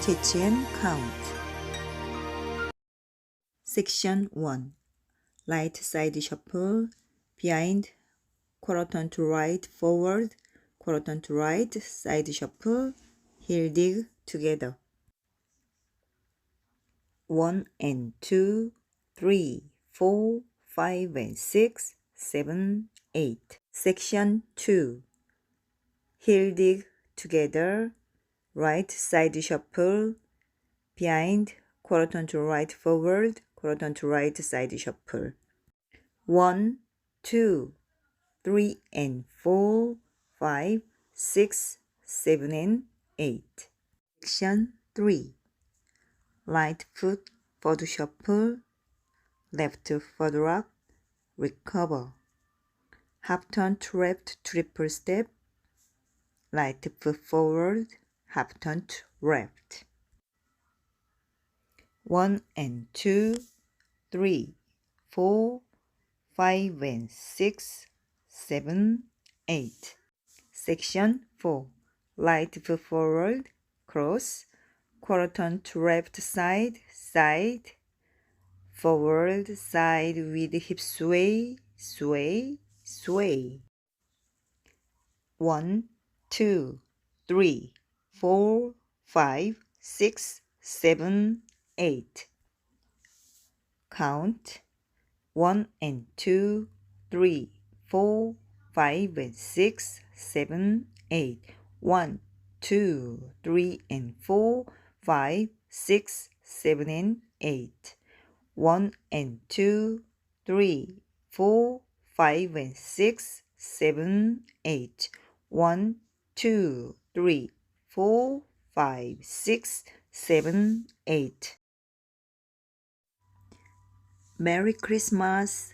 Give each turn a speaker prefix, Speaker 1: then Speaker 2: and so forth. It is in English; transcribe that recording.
Speaker 1: Chechen Count. Section 1 Light side shuffle. Behind. Turn to right forward. Quarter turn to right side shuffle. Heel dig together. 1 and 2 3 4 5 and 6 7 8 Section 2 Heel dig together. Right side shuffle. Behind. Quarter turn to right, forward. Quarter turn to right, side shuffle. 1, 2, 3 and 4, 5, 6, 7 and 8. Section 3. Right foot forward shuffle, left forward rock, recover. Half turn to left triple step, right foot forward, to left. 1 and 2, 3, 4, 5 and 6, 7, 8. Section 4. Right foot forward, cross, quarter turn to left side, side, forward side with hip sway, sway, sway. 1, 2, 3, 4, 5, 6, 7, 8. Count 1 and 2, 3, 4, 5 and 6, 7, 8. 1, 2, 3 and 4, 5, 6, 7 and 8. 1 and 2, 3, 4, 5 and 6, 7, 8. 1, 2, 3, 4, 5, 6, 7, 8. Merry Christmas!